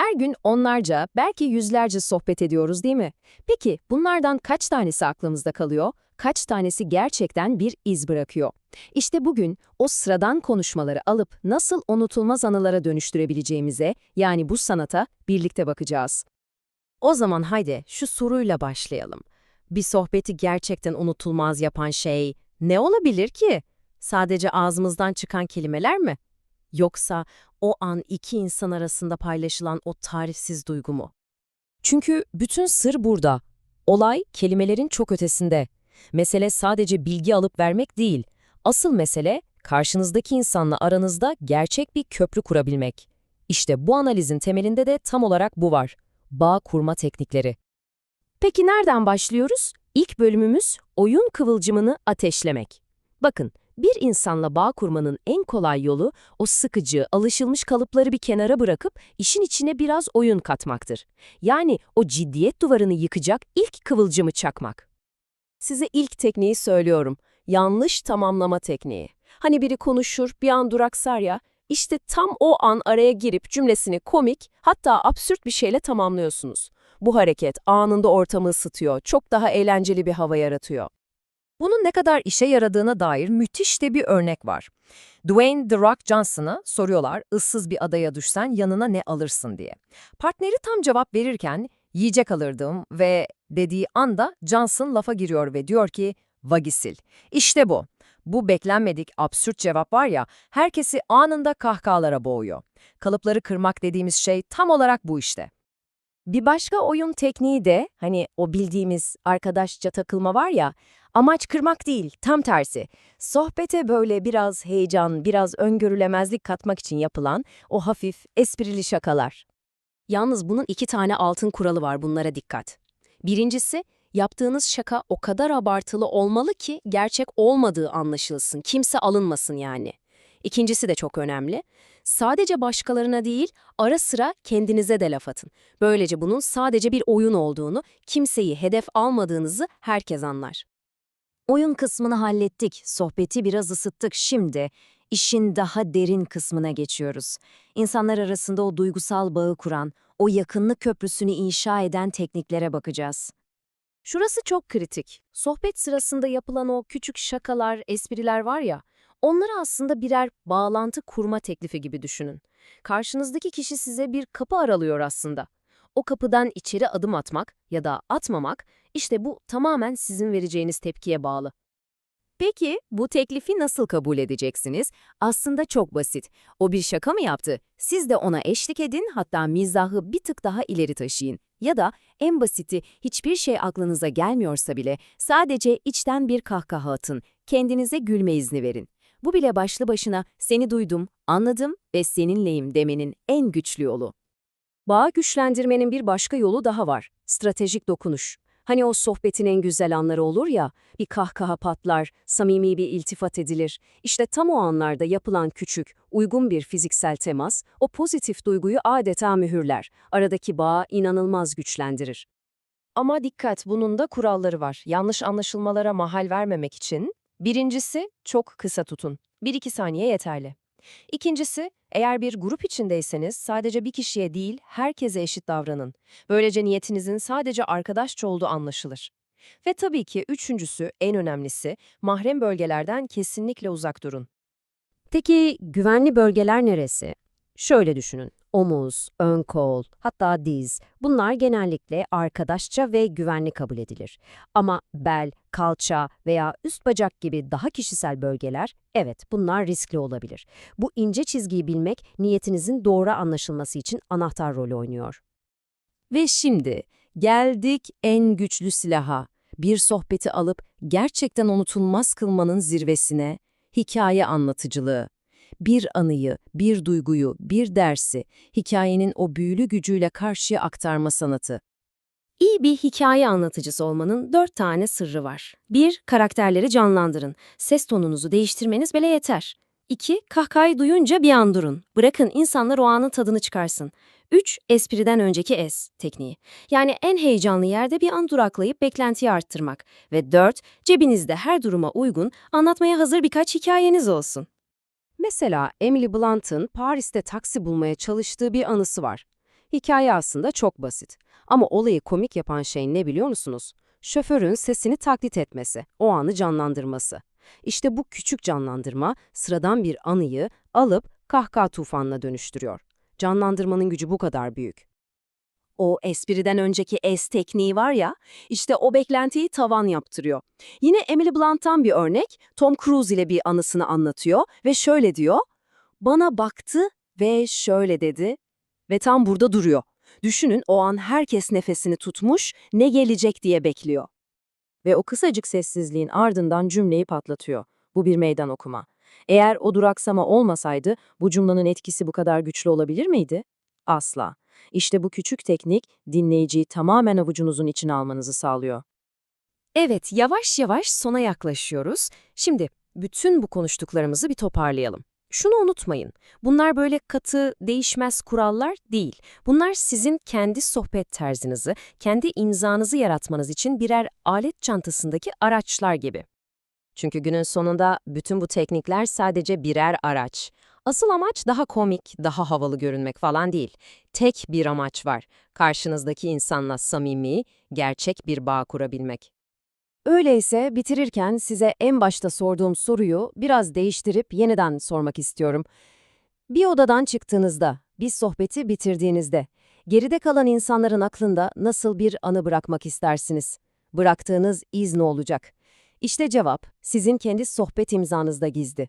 Her gün onlarca, belki yüzlerce sohbet ediyoruz değil mi? Peki bunlardan kaç tanesi aklımızda kalıyor? Kaç tanesi gerçekten bir iz bırakıyor? İşte bugün o sıradan konuşmaları alıp nasıl unutulmaz anılara dönüştürebileceğimize, yani bu sanata birlikte bakacağız. O zaman haydi şu soruyla başlayalım. Bir sohbeti gerçekten unutulmaz yapan şey ne olabilir ki? Sadece ağzımızdan çıkan kelimeler mi? Yoksa o an iki insan arasında paylaşılan o tarifsiz duygu mu? Çünkü bütün sır burada. Olay kelimelerin çok ötesinde. Mesele sadece bilgi alıp vermek değil. Asıl mesele karşınızdaki insanla aranızda gerçek bir köprü kurabilmek. İşte bu analizin temelinde de tam olarak bu var. Bağ kurma teknikleri. Peki nereden başlıyoruz? İlk bölümümüz oyun kıvılcımını ateşlemek. Bakın, bir insanla bağ kurmanın en kolay yolu o sıkıcı, alışılmış kalıpları bir kenara bırakıp işin içine biraz oyun katmaktır. Yani o ciddiyet duvarını yıkacak ilk kıvılcımı çakmak. Size ilk tekniği söylüyorum. Yanlış tamamlama tekniği. Hani biri konuşur, bir an duraksar ya, işte tam o an araya girip cümlesini komik, hatta absürt bir şeyle tamamlıyorsunuz. Bu hareket anında ortamı ısıtıyor, çok daha eğlenceli bir hava yaratıyor. Bunun ne kadar işe yaradığına dair müthiş de bir örnek var. Dwayne The Rock Johnson'a soruyorlar ıssız bir adaya düşsen yanına ne alırsın diye. Partneri tam cevap verirken yiyecek alırdım ve dediği anda Johnson lafa giriyor ve diyor ki vagisil. İşte bu. Bu beklenmedik absürt cevap var ya herkesi anında kahkahalara boğuyor. Kalıpları kırmak dediğimiz şey tam olarak bu işte. Bir başka oyun tekniği de hani o bildiğimiz arkadaşça takılma var ya, amaç kırmak değil, tam tersi. Sohbete böyle biraz heyecan, biraz öngörülemezlik katmak için yapılan o hafif, esprili şakalar. Yalnız bunun iki tane altın kuralı var bunlara dikkat. Birincisi, yaptığınız şaka o kadar abartılı olmalı ki gerçek olmadığı anlaşılsın, kimse alınmasın yani. İkincisi de çok önemli. Sadece başkalarına değil, ara sıra kendinize de laf atın. Böylece bunun sadece bir oyun olduğunu, kimseyi hedef almadığınızı herkes anlar. Oyun kısmını hallettik, sohbeti biraz ısıttık. Şimdi işin daha derin kısmına geçiyoruz. İnsanlar arasında o duygusal bağı kuran, o yakınlık köprüsünü inşa eden tekniklere bakacağız. Şurası çok kritik. Sohbet sırasında yapılan o küçük şakalar, espriler var ya, onları aslında birer bağlantı kurma teklifi gibi düşünün. Karşınızdaki kişi size bir kapı aralıyor aslında. O kapıdan içeri adım atmak ya da atmamak, işte bu tamamen sizin vereceğiniz tepkiye bağlı. Peki bu teklifi nasıl kabul edeceksiniz? Aslında çok basit. O bir şaka mı yaptı? Siz de ona eşlik edin hatta mizahı bir tık daha ileri taşıyın. Ya da en basiti hiçbir şey aklınıza gelmiyorsa bile sadece içten bir kahkaha atın. Kendinize gülme izni verin. Bu bile başlı başına seni duydum, anladım ve seninleyim demenin en güçlü yolu. Bağı güçlendirmenin bir başka yolu daha var. Stratejik dokunuş. Hani o sohbetin en güzel anları olur ya, bir kahkaha patlar, samimi bir iltifat edilir. İşte tam o anlarda yapılan küçük, uygun bir fiziksel temas, o pozitif duyguyu adeta mühürler. Aradaki bağı inanılmaz güçlendirir. Ama dikkat, bunun da kuralları var. Yanlış anlaşılmalara mahal vermemek için, birincisi çok kısa tutun. 1-2 saniye yeterli. İkincisi, eğer bir grup içindeyseniz sadece bir kişiye değil, herkese eşit davranın. Böylece niyetinizin sadece arkadaşça olduğu anlaşılır. Ve tabii ki üçüncüsü, en önemlisi, mahrem bölgelerden kesinlikle uzak durun. Peki güvenli bölgeler neresi? Şöyle düşünün. Omuz, ön kol, hatta diz. Bunlar genellikle arkadaşça ve güvenli kabul edilir. Ama bel, kalça veya üst bacak gibi daha kişisel bölgeler, evet bunlar riskli olabilir. Bu ince çizgiyi bilmek niyetinizin doğru anlaşılması için anahtar rolü oynuyor. Ve şimdi geldik en güçlü silaha. Bir sohbeti alıp gerçekten unutulmaz kılmanın zirvesine, hikaye anlatıcılığı bir anıyı, bir duyguyu, bir dersi, hikayenin o büyülü gücüyle karşıya aktarma sanatı. İyi bir hikaye anlatıcısı olmanın dört tane sırrı var. Bir, karakterleri canlandırın. Ses tonunuzu değiştirmeniz bile yeter. İki, kahkahayı duyunca bir an durun. Bırakın insanlar o anın tadını çıkarsın. Üç, espriden önceki es tekniği. Yani en heyecanlı yerde bir an duraklayıp beklentiyi arttırmak. Ve dört, cebinizde her duruma uygun, anlatmaya hazır birkaç hikayeniz olsun. Mesela Emily Blunt'ın Paris'te taksi bulmaya çalıştığı bir anısı var. Hikaye aslında çok basit. Ama olayı komik yapan şey ne biliyor musunuz? Şoförün sesini taklit etmesi, o anı canlandırması. İşte bu küçük canlandırma sıradan bir anıyı alıp kahkaha tufanına dönüştürüyor. Canlandırmanın gücü bu kadar büyük. O espriden önceki es tekniği var ya, işte o beklentiyi tavan yaptırıyor. Yine Emily Blunt'tan bir örnek, Tom Cruise ile bir anısını anlatıyor ve şöyle diyor, bana baktı ve şöyle dedi ve tam burada duruyor. Düşünün o an herkes nefesini tutmuş, ne gelecek diye bekliyor. Ve o kısacık sessizliğin ardından cümleyi patlatıyor. Bu bir meydan okuma. Eğer o duraksama olmasaydı bu cümlenin etkisi bu kadar güçlü olabilir miydi? Asla. İşte bu küçük teknik dinleyiciyi tamamen avucunuzun içine almanızı sağlıyor. Evet, yavaş yavaş sona yaklaşıyoruz. Şimdi bütün bu konuştuklarımızı bir toparlayalım. Şunu unutmayın, bunlar böyle katı, değişmez kurallar değil. Bunlar sizin kendi sohbet tarzınızı, kendi imzanızı yaratmanız için birer alet çantasındaki araçlar gibi. Çünkü günün sonunda bütün bu teknikler sadece birer araç. Asıl amaç daha komik, daha havalı görünmek falan değil. Tek bir amaç var. Karşınızdaki insanla samimi, gerçek bir bağ kurabilmek. Öyleyse bitirirken size en başta sorduğum soruyu biraz değiştirip yeniden sormak istiyorum. Bir odadan çıktığınızda, bir sohbeti bitirdiğinizde, geride kalan insanların aklında nasıl bir anı bırakmak istersiniz? Bıraktığınız iz ne olacak? İşte cevap, sizin kendi sohbet imzanızda gizli.